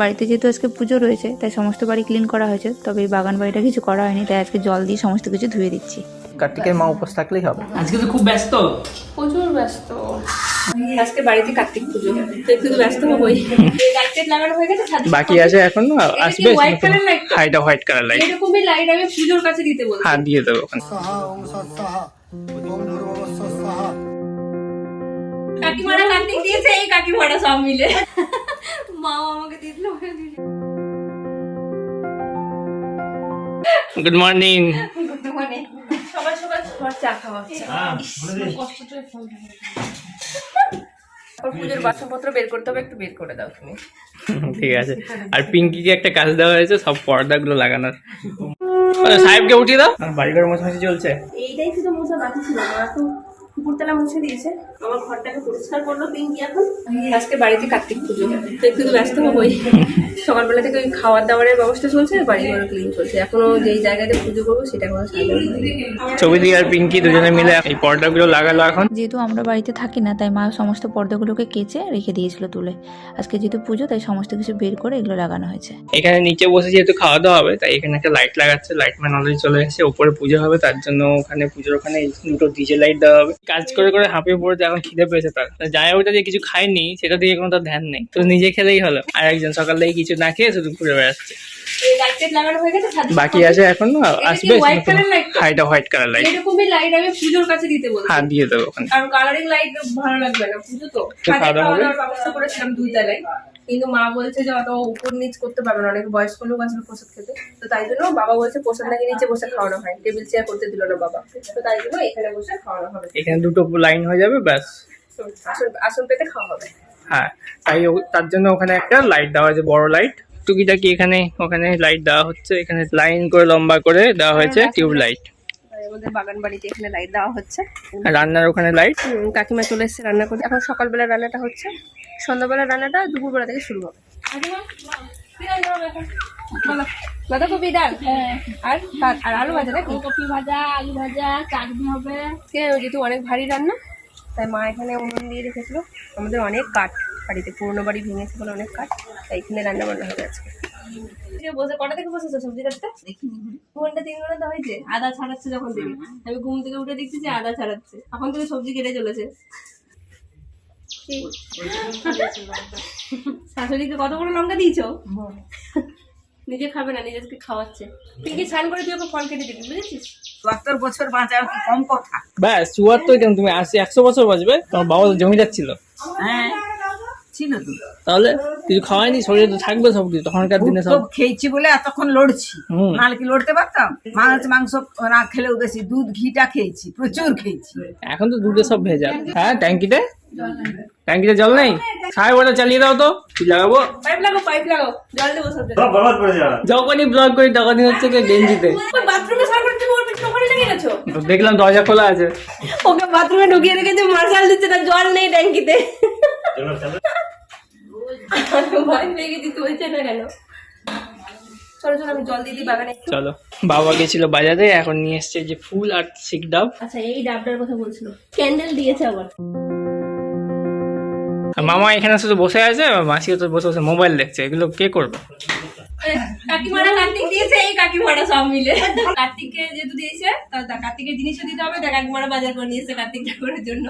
বাড়িতে যেহেতু আজকে পুজো রয়েছে তাই সমস্ত বাড়ি ক্লিন করা হয়েছে তবে এই বাগান বাড়িটা কিছু করা হয়নি তাই আজকে জল দিয়ে সমস্ত কিছু ধুয়ে দিচ্ছি। কার্তিকের মা উপোস থাকলেই হবে। আজকে তো খুব ব্যস্ত। প্রচুর ব্যস্ত। আজকে বাড়িতে কার্তিক পুজো তো একটু ব্যস্ত হবোই। লাইট লাগানো হয়ে গেছে বাকি আছে এখনও আসবে হোয়াইট কালার লাইট তো? হাইটা হোয়াইট কালার লাইট এরকমই লাইট আমি পুজোর কাছে দিতে বলছি। হ্যাঁ দিয়ে দেবো ওখানে। কাকিমারা কার্তিক দিয়েছে এই কাকিমারা সব মিলে। মাও আমাকে গুড মর্নিং সবাই সবাই সবার চা খাওয়া হচ্ছে। ফোন পুজোর বাসনপত্র বের করতে হবে একটু বের করে দাও তুমি। ঠিক আছে। আর পিঙ্কিকে একটা কাজ দেওয়া হয়েছে সব পর্দাগুলো লাগানোর। সাহেবকে উঠিয়ে দাও। বাড়িঘর মোছামাছি চলছে। এইটাই শুধু মোছা বাকি ছিল মা তো কুকুরতলা মুছে দিয়েছে। আমার ঘরটাকে পরিষ্কার করল পিঙ্কি এখন? আজকে বাড়িতে কার্তিক পুজো তো একটু তো ব্যস্ত হবোই। সকালবেলা থেকে ওই খাওয়ার দাওয়ারের ব্যবস্থা চলছে আর বাড়ি ঘর ক্লিন চলছে। এখনও যেই জায়গাতে পুজো করব সেটা কোনো ছবি দিয়ে আর পিঙ্কি দুজনে মিলে এই পর্দাগুলো লাগালো এখন। যেহেতু আমরা বাড়িতে থাকি না তাই মা সমস্ত পর্দাগুলোকে কেচে রেখে দিয়েছিল তুলে। আজকে যেহেতু পুজো তাই সমস্ত কিছু বের করে এগুলো লাগানো হয়েছে। এখানে নিচে বসে যেহেতু খাওয়া দাওয়া হবে তাই এখানে একটা লাইট লাগাচ্ছে। লাইট ম্যান অলরেডি চলে এসেছে উপরে পুজো হবে তার জন্য ওখানে পুজোর ওখানে দুটো ডিজে লাইট দেওয়া হবে। কাজ করে করে হাঁপিয়ে পড়েছে এখন খিদে পেয়েছে তার। যাই হোক ওটা দিয়ে কিছু খায়নি সেটা দিয়ে কোনো তার ধ্যান নেই। তো নিজে খেলেই হলো। আর একজন সকাল থেকে কিছু না খেয়ে শুধু ঘুরে বেড়াচ্ছে। বাকি আছে এখন আসবে হাইটা হোয়াইট কালার লাইট এরকমই লাইট আমি পুজোর কাছে দিতে বলব হ্যাঁ দিয়ে দেবো ওখানে। কারণ কালারিং লাইট ভালো লাগবে না পুজো তো। খাওয়া? দাওয়ার ব্যবস্থা করেছিলাম দুই তলায়। কিন্তু মা বলছে যে অত উপর নিচ করতে পারবে না। অনেক বয়স্ক লোক আসবে প্রসাদ খেতে। তো তাই জন্য বাবা বলছে প্রসাদ নাকি নিচে বসে খাওয়ানো হয়। টেবিল চেয়ার করতে দিল না বাবা। তো তাই জন্য এখানে বসে খাওয়ানো হবে। এখানে দুটো লাইন হয়ে যাবে ব্যাস। আসন আসন পেতে খাওয়া হবে। হ্যাঁ তাই তার জন্য ওখানে একটা লাইট দেওয়া হয়েছে বড় লাইট। টুকিটাকি এখানে ওখানে লাইট দেওয়া হচ্ছে। এখানে লাইন করে লম্বা করে দেওয়া হয়েছে টিউব লাইট আমাদের বাগান বাড়িতে এখানে লাইট দেওয়া হচ্ছে। রান্নার ওখানে লাইট হুম, কাকিমা চলে এসেছে রান্না করতে। এখন সকালবেলা রান্নাটা হচ্ছে। সন্ধ্যাবেলা রান্নাটা দুপুরবেলা থেকে শুরু হবে। বাঁধাকপি ডাল? আর ভাত? আর আলু ভাজা নাকি? কপি ভাজা আলু ভাজা চাটনি হবে। যেহেতু অনেক ভারী রান্না তাই মা এখানে উনুন দিয়ে রেখেছিল। আমাদের অনেক কাঠ বাড়িতে পুরোনো বাড়ি ভেঙেছে বলে অনেক কাঠ তাই এখানে রান্না বান্না হবে আজকে এই যে বসে কটা থেকে বসেছো সবজি কাটতে? ঘণ্টা তিন ঘণ্টা হয়েছে আদা ছাড়াচ্ছে যখন থেকে। আমি ঘুম থেকে উঠে দেখছি যে আদা ছাড়াচ্ছে। এখন থেকে সবজি কেটে চলেছে। শাশুড়িকে কত বড় লঙ্কা দিয়েছ? নিজে খাবে না নিজেকে খাওয়াচ্ছে। পিঙ্কি স্নান করে তুই ওকে ফল কেটে দিবি বুঝেছিস? চুয়াত্তর বছর বাঁচা কি কম কথা। ব্যাস চুয়াত্তর কেন? তুমি আশি একশো বছর বাঁচবে তোমার বাবা জমি যাচ্ছিল হ্যাঁ। ছিল তো। তাহলে কিছু খাওয়াইনি শরীরে তো থাকবে সব কিছু তখনকার দিনে সব খেয়েছি বলে এতক্ষণ লড়ছি। হুম। নাহলে কি লড়তে পারতাম? মাছ মাংস না খেলেও বেশি দুধ ঘিটা খেয়েছি প্রচুর খেয়েছি। এখন তো দুধে সব ভেজাল হ্যাঁ ট্যাঙ্কিতে? ট্যাঙ্কিতে জল নেই? সাহেব ওটা চালিয়ে দাও তো। কি লাগাবো? পাইপ লাগো পাইপ লাগো জল দেবো সব। যখনই ব্লগ করি তখনই হচ্ছে কি গেঞ্জিতে। বাথরুমে সার করতে ওর পিছনে ওখানে লেগে গেছো? দেখলাম দরজা খোলা আছে। ওকে বাথরুমে ঢুকিয়ে রেখেছে মার্শাল দিচ্ছে না জল নেই ট্যাঙ্কিতে। চলো চলো। আমি জল দিয়ে দিই বাগানে একটু। চলো। বাবা গেছিল বাজারে এখন নিয়ে এসছে যে ফুল আর শিখ ডাব। আচ্ছা এই ডাবটার কথা বলছিল। ক্যান্ডেল দিয়েছে আবার। আর মামা এখানে শুধু বসে আছে মাসিও তো বসে বসে মোবাইল দেখছে। এগুলো কে করবে? কাকিমারা কার্তিক দিয়েছে এই কাকিমারা সব মিলে। কার্তিককে যেহেতু দিয়েছে কার্তিকের জিনিসও দিতে হবে তা কাকিমারা বাজার করে নিয়েছে কার্তিক ঠাকুরের জন্য।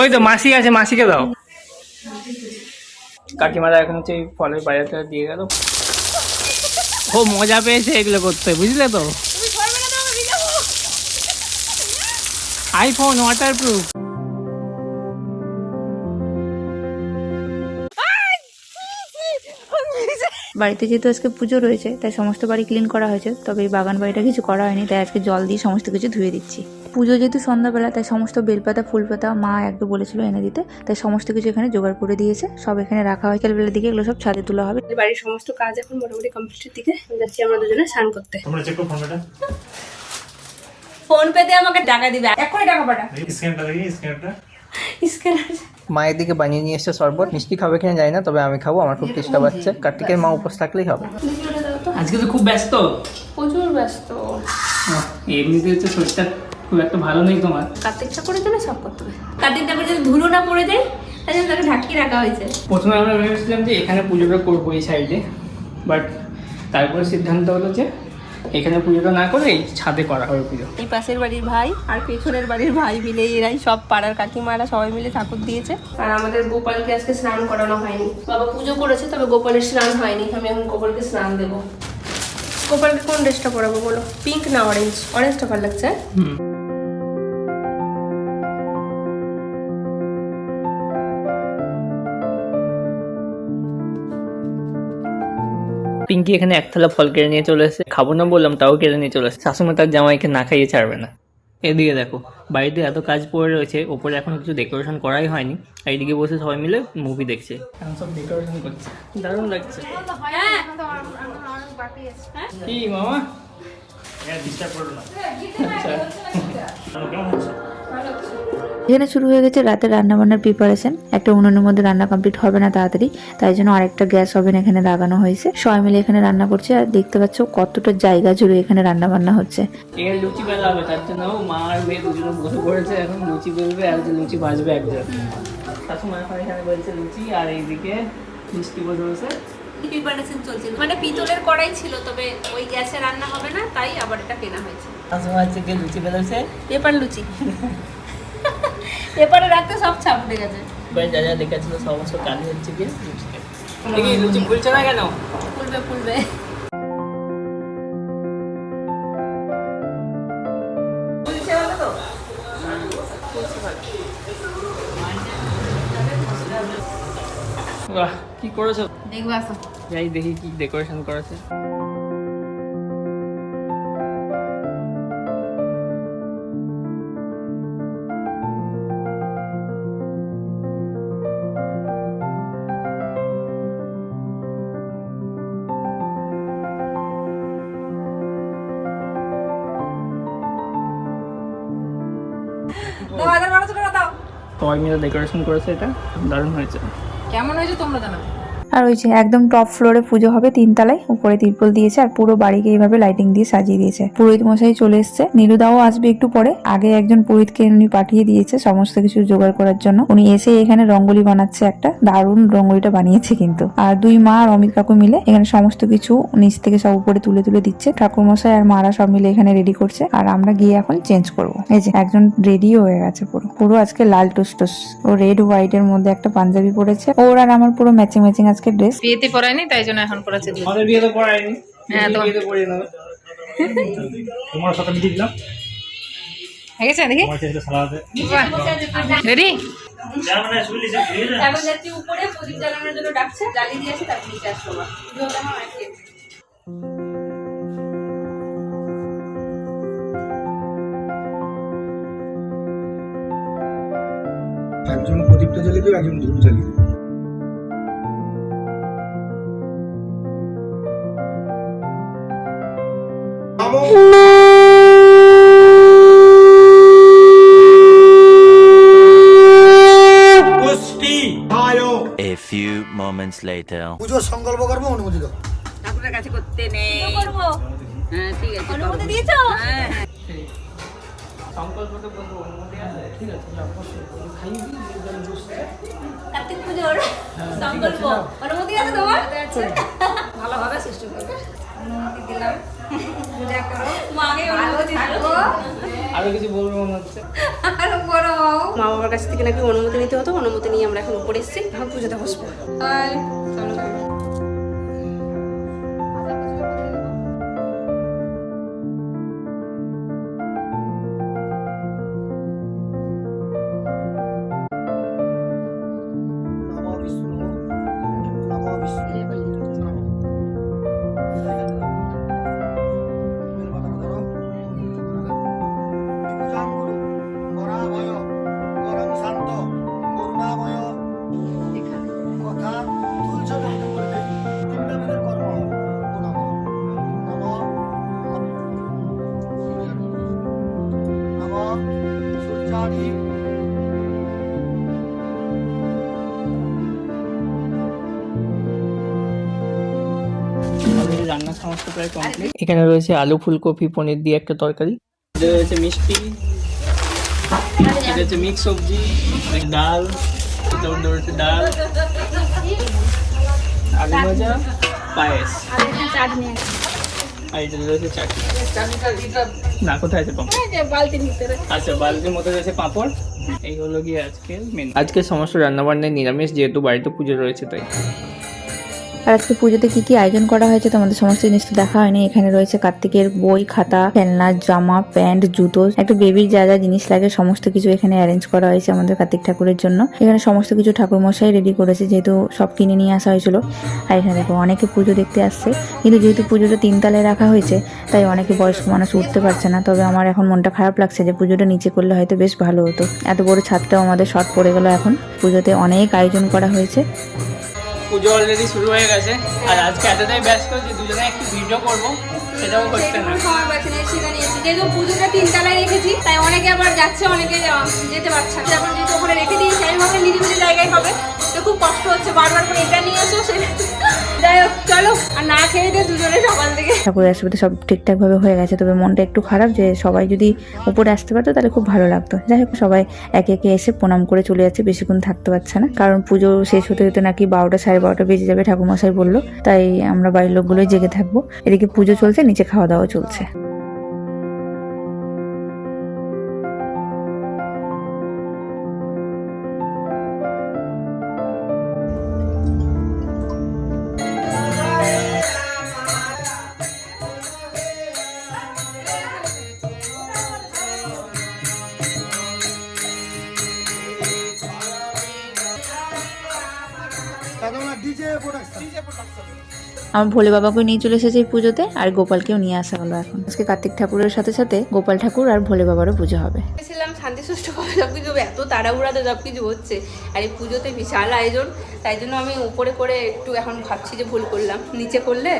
ওই তো মাসি আছে মাসিকে দাও। কাকিমারা এখন হচ্ছে ফলের বাজারটা দিয়ে গেল। ও মজা পেয়েছে এগুলো করতে বুঝলে তো? আইফোন ওয়াটার প্রুফ বাড়িতে যেহেতু আজকে পুজো রয়েছে তাই সমস্ত বাড়ি ক্লিন করা হয়েছে। তবে এই বাগান বাড়িটা কিছু করা হয়নি তাই আজকে জল দিয়ে সমস্ত কিছু ধুয়ে দিচ্ছি। পুজো যেহেতু সন্ধ্যাবেলা তাই সমস্ত বেলপাতা ফুলপাতা মা একটু বলেছিল এনে দিতে তাই সমস্ত কিছু এখানে জোগাড় করে দিয়েছে। সব এখানে রাখা হয় বিকেলবেলার দিকে এগুলো সব ছাদে তোলা হবে। বাড়ির সমস্ত কাজ এখন মোটামুটি কমপ্লিটের দিকে যাচ্ছি আমরা দুজনে স্নান করতে। ফোন পেতে আমাকে টাকা দিবে এখনই টাকা পাঠা দেখি স্ক্যানটা দেখি স্ক্যানটা স্ক্যানার মায়ের দিকে বানিয়ে নিয়ে এসছে শরবত। মিষ্টি খাবে কিনা জানি না তবে আমি খাব আমার খুব চেষ্টা পাচ্ছে কার্তিকের মা উপোস থাকলেই হবে। আজকে তো খুব ব্যস্ত। প্রচুর ব্যস্ত। এমনিতে হচ্ছে শরীরটা খুব একটা ভালো নেই তোমার। কার্তিক ঠাকুরের জন্য সব করতে হবে। কার্তিক ঠাকুর যদি ধুলো না পড়ে যায় তাই জন্য তাকে ঢাকিয়ে রাখা হয়েছে। প্রথমে আমরা ভেবেছিলাম যে এখানে পুজোটা করব এই সাইডে বাট তারপরে সিদ্ধান্ত হলো যে এখানে পুজোটা না করে এই ছাদে করা হবে পুজো। এই পাশের বাড়ির ভাই আর পেছনের বাড়ির ভাই মিলে এরাই সব পাড়ার কাকিমারা সবাই মিলে ঠাকুর দিয়েছে। আর আমাদের গোপালকে আজকে স্নান করানো হয়নি। বাবা পুজো করেছে তবে গোপালের স্নান হয়নি। আমি এখন গোপালকে স্নান দেবো। গোপালকে কোন ড্রেসটা পরাবো বলো? পিঙ্ক না অরেঞ্জ অরেঞ্জটা ভালো লাগছে হুম। পিঙ্কি এখানে এক থালা ফল কেড়ে নিয়ে চলে এসেছে। খাব না বললাম তাও কেড়ে নিয়ে চলে এসেছে। শাশুমা তার জামাইকে না খাইয়ে ছাড়বে না। এদিকে দেখো বাড়িতে এত কাজ পড়ে রয়েছে ওপরে এখন কিছু ডেকোরেশন করাই হয়নি। এইদিকে বসে সবাই মিলে মুভি দেখছে। এখন সব ডেকোরেশন করছে। দারুণ লাগছে। কি মামা? ডিস্টার্ব করো না। আচ্ছা। কেমন হচ্ছে? এখানে শুরু হয়ে গেছে রাতে রান্নাবান্নার প্রিপারেশন একটা উনুনের মধ্যে রান্না কমপ্লিট হবে না তাড়াতাড়ি তাই জন্য আরেকটা গ্যাস ওভেন এখানে লাগানো হয়েছে। সবাই মিলে এখানে রান্না করছে আর দেখতে পাচ্ছ কতটা জায়গা জুড়ে এখানে রান্না বান্না হচ্ছে। এখানে লুচি বেলা হবে তার জন্য মা আর মেয়ে দুজনে বসে পড়েছে এখন লুচি বেলবে আর লুচি ভাজবে একজন। শাশুমা এখন এখানে বলছে লুচি আর এইদিকে মিষ্টি বসে বসে প্রিপারেশন চলছিল। মানে পিতলের কড়াই ছিল তবে ওই গ্যাসে রান্না হবে না তাই আবার এটা কেনা হয়েছে। লুচি বেলাছে পেপার লুচি। পেপারে রাখতে সব ছাপ উঠে গেছে। এবার যা যা দেখাচ্ছিল সমস্ত কালি হচ্ছে গিয়ে লুচি ফুলছে না কেন? ফুলবে ফুলবে। কি করেছ? দেখব আসো। যাই দেখি কি ডেকোরেশন করেছে সবাই মিলে ডেকোরেশন করেছে এটা। দারুণ হয়েছে। কেমন হয়েছে তোমরা জানাবে আর ওই যে একদম টপ ফ্লোরে পুজো হবে তিনতলায়। উপরে তিরপল দিয়েছে আর পুরো বাড়িকে এইভাবে লাইটিং দিয়ে সাজিয়ে দিয়েছে। পুরোহিত মশাই চলে এসছে। নীলুদাও আসবে একটু পরে। আগে একজন পুরোহিতকে উনি পাঠিয়ে দিয়েছে সমস্ত কিছু জোগাড় করার জন্য। উনি এসে এখানে রঙ্গোলি বানাচ্ছে একটা। দারুণ রঙ্গোলিটা বানিয়েছে কিন্তু। আর দুই মা আর অমিত কাকু মিলে এখানে সমস্ত কিছু নিচ থেকে সব উপরে তুলে তুলে দিচ্ছে। ঠাকুর মশাই আর মারা সব মিলে এখানে রেডি করছে। আর আমরা গিয়ে এখন চেঞ্জ করব। এই যে একজন রেডিও হয়ে গেছে পুরো। পুরো আজকে লাল টুস টুসটুস। ও রেড হোয়াইট এর মধ্যে একটা পাঞ্জাবি পরেছে। ওর আর আমার পুরো ম্যাচিং ম্যাচিং আজকে ড্রেস। বিয়েতে পড়ায়নি তাই জন্য এখন পড়াচ্ছে দুধ। আমাদের বিয়ে তো পড়ায়নি হ্যাঁ, তো- বিয়েতে পড়িয়ে নেবে। তোমার সাথে মিটিয়ে দিলাম হয়ে গেছে দেখি। তোমার রেডি মানে উপরে প্রদীপ জ্বালানোর জন্য ডাকছে জ্বালিয়ে দিয়েছে তারপর নিচে আসব। একজন প্রদীপটা জ্বালিয়ে দেবে একজন ধূপ জ্বালিয়ে দেবে পুষ্টি আয় A few moments later. পুজোর সংকল্প করব অনুমতি দাও ঠাকুরের কাছে করতে নেই। হ্যাঁ ঠিক আছে অনুমতি দিয়েছ? হ্যাঁ সংকল্পতে বলব অনুমতি আছে ঠিক আছে বুঝতে। কার্তিক পুজোর সংকল্প। অনুমতি আছে তোমার? ভালোভাবে সৃষ্টি করবে। অনুমতি দিলাম। পূজা করো মাকে থাকো। আরও কিছু বলব মনে হচ্ছে? আরও বড় হও মা বাবার কাছ থেকে নাকি অনুমতি নিতে হতো? অনুমতি নিয়ে আমরা এখন উপরে এসেছি। এখন পুজোতে বসবো। চলো। আমাদের রান্না সমস্ত প্রায় কমপ্লিট এখানে রয়েছে আলু ফুলকপি পনির দিয়ে একটা তরকারি। রয়েছে মিষ্টি। হচ্ছে মিক্স সবজি ডাল উঠে ডাল আলু ভাজা পায়েস। আর এটা রয়েছে চাটনি। না কোথায় আছে পাঁপড়? আচ্ছা বালতির মধ্যে রয়েছে পাঁপড়। এই হলো গিয়ে আজকের মেনু আজকে সমস্ত রান্নাবান্নায় নিরামিষ যেহেতু বাড়িতে পুজো রয়েছে তাই। আর আজকে পুজোতে কি কি আয়োজন করা হয়েছে তোমাদের সমস্ত জিনিস তো দেখা হয়নি। এখানে রয়েছে কার্তিকের বই, খাতা, খেলনা, জামা, প্যান্ট, জুতো, একটা বেবির যা যা জিনিস লাগে সমস্ত কিছু এখানে অ্যারেঞ্জ করা হয়েছে আমাদের কার্তিক ঠাকুরের জন্য। এখানে সমস্ত কিছু ঠাকুর মশাই রেডি করেছে, যেহেতু সব কিনে নিয়ে আসা হয়েছিল। আর এখানে দেখো, অনেকে পুজো দেখতে আসছে। কিন্তু যেহেতু পুজোটা তিনতলায় রাখা হয়েছে, তাই অনেকে বয়স্ক মানুষ উঠতে পারছে না। তবে আমার এখন মনটা খারাপ লাগছে যে পুজোটা নিচে করলে হয়তো বেশ ভালো হতো। এত বড় ছাদটাও আমাদের শর্ট পড়ে গেল এখন। পুজোতে অনেক আয়োজন করা হয়েছে। পুজো অলরেডি শুরু হয়ে গেছে। আর আজকে এতটাই ব্যস্ত যে দুজনে একটু ভিডিও করব, সেটাও করতে না। সময় পাচ্ছি না যেহেতু পুজোটা তিনতলায় রেখেছি, তাই অনেকে আবার যাচ্ছে, অনেকে যেতে পারছে না। ওখানে রেখে দিয়েছি, আমি ভাবলাম নিরিবিলি জায়গায় হবে। তো খুব কষ্ট হচ্ছে, বারবার করে এটা নিয়ে আসো সেটা ঠাকুরের আশীর্বাদে সব ঠিকঠাক ভাবে হয়ে গেছে, তবে মনটা একটু খারাপ যে সবাই যদি উপরে আসতে পারতো তাহলে খুব ভালো লাগতো। যাই হোক, সবাই একে একে এসে প্রণাম করে চলে যাচ্ছে, বেশিক্ষণ থাকতে পারছে না, কারণ পুজো শেষ হতে হতে নাকি বারোটা সাড়ে বারোটা বেজে যাবে, ঠাকুরমশাই বলল। তাই আমরা বাড়ির লোকগুলোই জেগে থাকব। এদিকে পুজো চলছে, নিচে খাওয়া দাওয়া চলছে। আমার ভোলে বাবাকে নিয়ে চলে এসেছে এই পুজোতে, আর গোপালকেও নিয়ে আসা হলো এখন। আজকে কার্তিক ঠাকুরের সাথে সাথে গোপাল ঠাকুর আর ভোলে বাবারও পুজো হবে। শান্তি সুষ্ঠুভাবে সব কিছু এত তাড়াহুড়াতে সব কিছু হচ্ছে আর এই পুজোতে বিশাল আয়োজন তাই জন্য আমি উপরে করে একটু এখন ভাবছি যে ভুল করলাম। নিচে করলে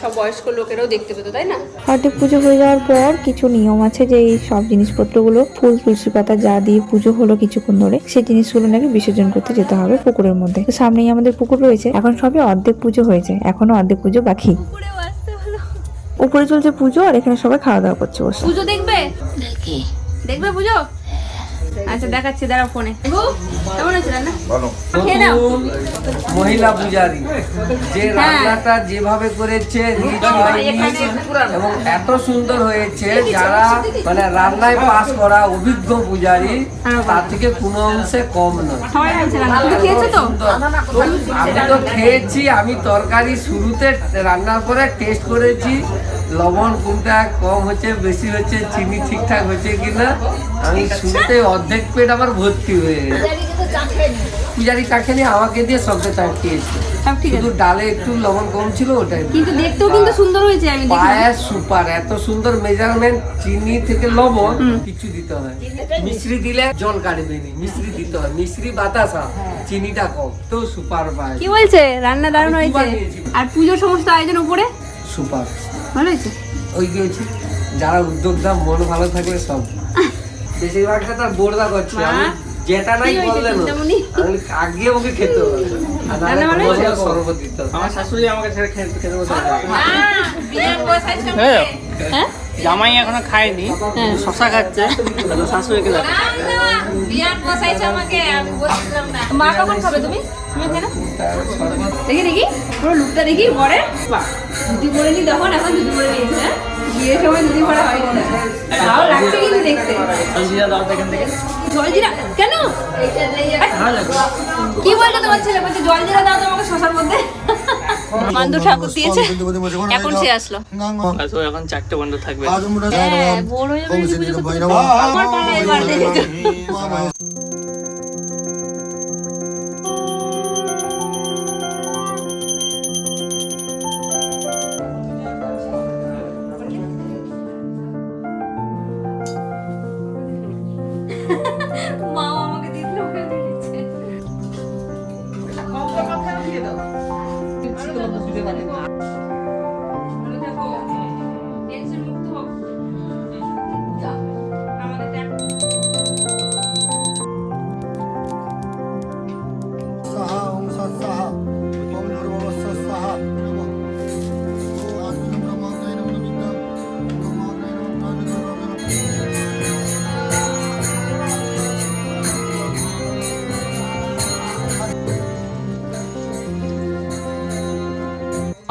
সব বয়স্ক লোকেরাও দেখতে পেতো তাই না? কার্তিক পুজো হয়ে যাওয়ার পর কিছু নিয়ম আছে যে এই সব জিনিসপত্রগুলো ফুল তুলসী পাতা যা দিয়ে পুজো হলো কিছুক্ষণ ধরে সেই জিনিসগুলো নাকি বিসর্জন করতে যেতে হবে পুকুরের মধ্যে। তো সামনেই আমাদের পুকুর রয়েছে এখন সবই অর্ধেক পুজো হয়েছে এখনও অর্ধেক পুজো বাকি। উপরে চলছে পুজো আর এখানে সবাই খাওয়া দাওয়া করছে বসে। পুজো দেখবে? দেখবে পুজো? আচ্ছা দেখাচ্ছি দাঁড়াও ফোনে। কেমন আছে রান্না? মহিলা পূজারি যে রান্নাটা যেভাবে করেছে এবং এত সুন্দর হয়েছে যারা মানে রান্নায় পাস করা অভিজ্ঞ পূজারি তার থেকে কোনো অংশে কম নয়। আমি তো খেয়েছি আমি তরকারি শুরুতে রান্নার পরে টেস্ট করেছি লবণ কোনটা কম হচ্ছে বেশি হচ্ছে চিনি ঠিকঠাক হচ্ছে কিনা আমি শুরুতে অর্ধেক পেট আমার ভর্তি হয়ে গেছে। পূজারি কাকেনি আমাকে দিয়ে সবটা চাটিয়েছে সব ঠিক শুধু ডালে একটু লবণ কম ছিল ওটাই কিন্তু দেখতেও কিন্তু সুন্দর হয়েছে আমি পায়েস সুপার এত সুন্দর মেজারমেন্ট চিনি থেকে লবণ কিছু দিতে হয় মিশ্রি দিলে জল কাটবে নি মিশ্রি দিতে হয় মিশ্রি বাতাসা চিনিটা কম তো সুপার পায়েস। কি বলছে? রান্না দারুণ হয়েছে। আর পুজোর সমস্ত আয়োজন উপরে? সুপার। ভালো হয়েছে? ওই গেছি যারা উদ্যোক্তা মন ভালো থাকলে সব। বেশিরভাগটা তার বোরদা করছে। আমি যেটা নাই বললেন হয়েছে আগে ওকে খেতে হয়েছে? হবে। আমার শাশুড়ি আমাকে ছেড়ে খেতে খেতে বসে হ্যাঁ। হ্যাঁ? জামাই এখনও খায়নি শশা খাচ্ছে। শাশুড়িকে মা কখন খাবে তুমি। দেখি দেখি পুরো লুকটা দেখি পরে। বাহ ধুতি পরে নি তখন এখন দুটি পরে নিয়েছে হ্যাঁ? বিয়ের সময় ধুতি পরা না ভালো লাগছে কিন্তু দেখতে। সঞ্জিতা দাও এখান থেকে। জলজিরা? কেন? কি বলতো তোমার ছেলে? বলছে জলজিরা দাও তোমাকে শশার মধ্যে। মান্দু ঠাকুর দিয়েছে। এখন সে আসলো। আর এখন চারটে বন্ধ থাকবে। হ্যাঁ বড় হয়ে যাবে। আমার পালা এবার দেখেছ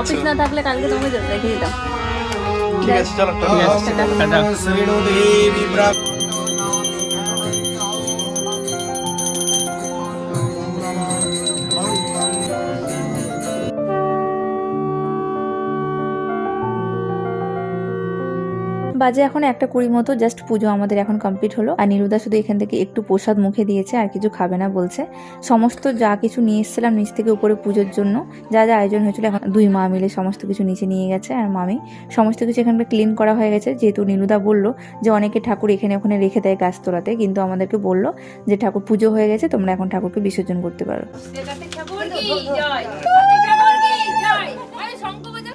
অফিস না থাকলে কালকে তোমাকে রেখে দিতাম। ঠিক আছে টাটা। বাজে এখন একটা কুড়ি মতো জাস্ট পুজো আমাদের এখন কমপ্লিট হলো। আর নিরুদা শুধু এখান থেকে একটু প্রসাদ মুখে দিয়েছে আর কিছু খাবে না বলছে। সমস্ত যা কিছু নিয়ে এসেছিলাম নিচ থেকে উপরে পুজোর জন্য, যা যা আয়োজন হয়েছিল এখন দুই মা মিলে সমস্ত কিছু নিচে নিয়ে গেছে আর মামি। সমস্ত কিছু এখানটা ক্লিন করা হয়ে গেছে, যেহেতু নিরুদা বলল যে অনেকে ঠাকুর এখানে ওখানে রেখে দেয় গাছতলাতে কিন্তু আমাদেরকে বলল যে ঠাকুর পুজো হয়ে গেছে, তোমরা এখন ঠাকুরকে বিসর্জন করতে পারো।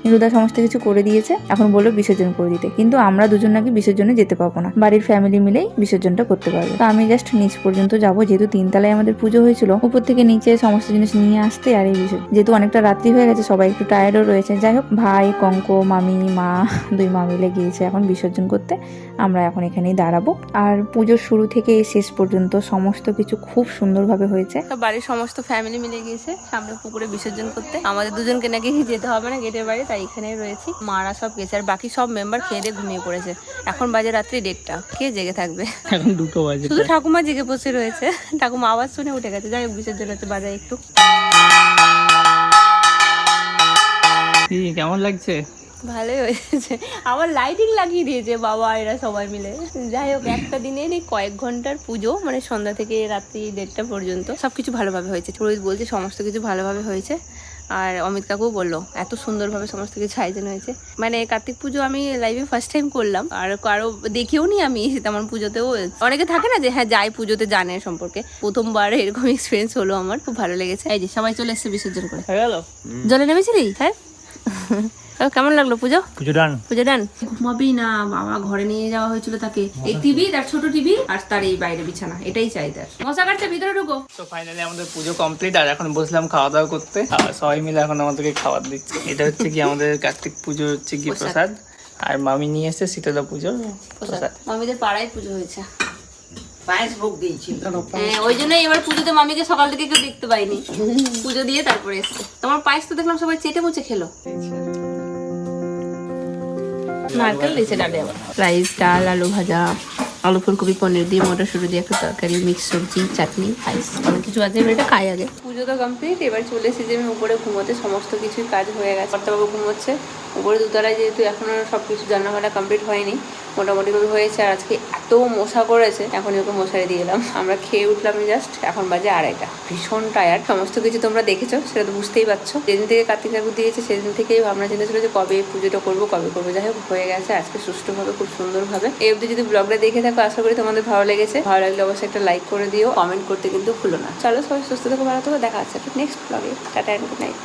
নিরুদা সমস্ত কিছু করে দিয়েছে। এখন বলল বিসর্জন করে দিতে। কিন্তু আমরা দুজন নাকি বিসর্জনে যেতে পারব না। বাড়ির ফ্যামিলি মিলেই বিসর্জনটা করতে পারব। তো আমি জাস্ট নিচ পর্যন্ত যাব। যেহেতু তিনতলায় আমাদের পুজো হয়েছিল, উপর থেকে নিচে সমস্ত জিনিস নিয়ে আসতে আর এই বিসর্জন। যেহেতু অনেকটা রাত্রি হয়ে গেছে, সবাই একটু টায়ার্ডও রয়েছে। যাই হোক, ভাই, কঙ্ক, মামি, মা দুই মা মিলে গিয়েছে এখন বিসর্জন করতে। আমরা এখন এখানেই দাঁড়াবো। আর পুজোর শুরু থেকে শেষ পর্যন্ত সমস্ত কিছু খুব সুন্দরভাবে হয়েছে। বাড়ির সমস্ত ফ্যামিলি মিলে গিয়েছে সামনে পুকুরে বিসর্জন করতে। আমাদের দুজনকে নাকি যেতে হবে না, গেটের বাইরে, তাই এখানেই রয়েছি। মারা সব গেছে আর বাকি সব মেম্বার খেয়ে দিয়ে ঘুমিয়ে পড়েছে। এখন বাজে রাত্রি দেড়টা। কে জেগে থাকবে? এখন দুটো বাজে শুধু ঠাকুমা জেগে বসে রয়েছে। ঠাকুমা আওয়াজ শুনে উঠে গেছে। যাই বিসর্জন হচ্ছে বাজায় একটু কেমন লাগছে? ভালোই হয়েছে। আবার লাইটিং লাগিয়ে দিয়েছে বাবা এরা সবাই মিলে। যাই হোক একটা দিনের এই কয়েক ঘণ্টার পুজো মানে সন্ধ্যা থেকে রাত্রি দেড়টা পর্যন্ত। সবকিছু ভালোভাবে হয়েছে। রোহিত বলছে সমস্ত কিছু ভালোভাবে হয়েছে। আর অমিত কাকু বলল এত সুন্দরভাবে সমস্ত কিছু আয়োজন হয়েছে। মানে কার্তিক পুজো আমি লাইভে ফার্স্ট টাইম করলাম আর কারও দেখেও নি আমি তেমন পুজোতেও। অনেকে থাকে না যে হ্যাঁ যাই পুজোতে জানে সম্পর্কে। প্রথমবার এরকম এক্সপিরিয়েন্স হলো আমার খুব ভালো লেগেছে। এই যে সবাই চলে এসছে বিসর্জন করে। জলে নেমেছিলি? হ্যাঁ। কেমন লাগল পুজো? পুজো ডান পুজো ডান ঘুমাবি না বাবা ঘরে নিয়ে যাওয়া হয়েছিল তাকে। এই টিভি তার ছোট টিভি আর তার এই বাইরে বিছানা এটাই চাই তার। মশা কাটছে ভিতরে ঢুকো। তো ফাইনালি আমাদের পুজো কমপ্লিট আর এখন বসলাম খাওয়া দাওয়া করতে। আর সবাই মিলে এখন আমাদেরকে খাবার দিচ্ছে। এটা হচ্ছে কি আমাদের কার্তিক পুজো হচ্ছে কি প্রসাদ। আর মামি নিয়ে এসেছে শীতলা পুজোর প্রসাদ। মামিদের পাড়ায় পুজো হয়েছে। পায়েস ভোগ দিয়েছি হ্যাঁ ওই জন্য এবার পুজোতে মামিকে সকাল থেকে কেউ দেখতে পাইনি পুজো দিয়ে তারপরে এসছে। তোমার পায়েস তো দেখলাম সবাই চেটে মুচে খেলো। নারকেল দিয়েছে ডালে আবার। রাইস ডাল আলু ভাজা আলু ফুলকপি পনির দিয়ে মটরশুটি দিয়ে একটা তরকারি মিক্স সবজি চাটনি পায়েস অনেক কিছু আছে এবার এটা খাই আগে। পুজো তো কমপ্লিট এবার চলে এসেছি আমি উপরে ঘুমোতে সমস্ত কিছুই কাজ হয়ে গেছে। কর্তাবাবু ঘুমোচ্ছে উপরে দুতলায় যেহেতু এখনও সব কিছু রান্নাঘাটা কমপ্লিট হয়নি। মোটামুটি ভাবে হয়েছে আর আজকে এত মশা করেছে এখন ওকে মশারি দিয়ে এলাম আমরা খেয়ে উঠলাম জাস্ট এখন বাজে আড়াইটা। ভীষণ টায়ার্ড সমস্ত কিছু তোমরা দেখেছ, সেটা তো বুঝতেই পারছ। যেদিন থেকে কার্তিক ঠাকুর দিয়েছে, সেদিন থেকেই ভাবনা চিন্তা ছিল যে কবে পুজোটা করব, কবে করব। যাই হোক, হয়ে গেছে আজকে সুষ্ঠুভাবে, খুব সুন্দরভাবে। এই অবধি যদি ব্লগটা দেখে থাকো, আশা করি তোমাদের ভালো লেগেছে। ভালো লাগলে অবশ্যই একটা লাইক করে দিও কমেন্ট করতে কিন্তু ভুলো না। চলো সবাই সুস্থ থাকো, ভালো থাকো, দেখা হচ্ছে নেক্সট ব্লগে টাটা অ্যান্ড গুড নাইট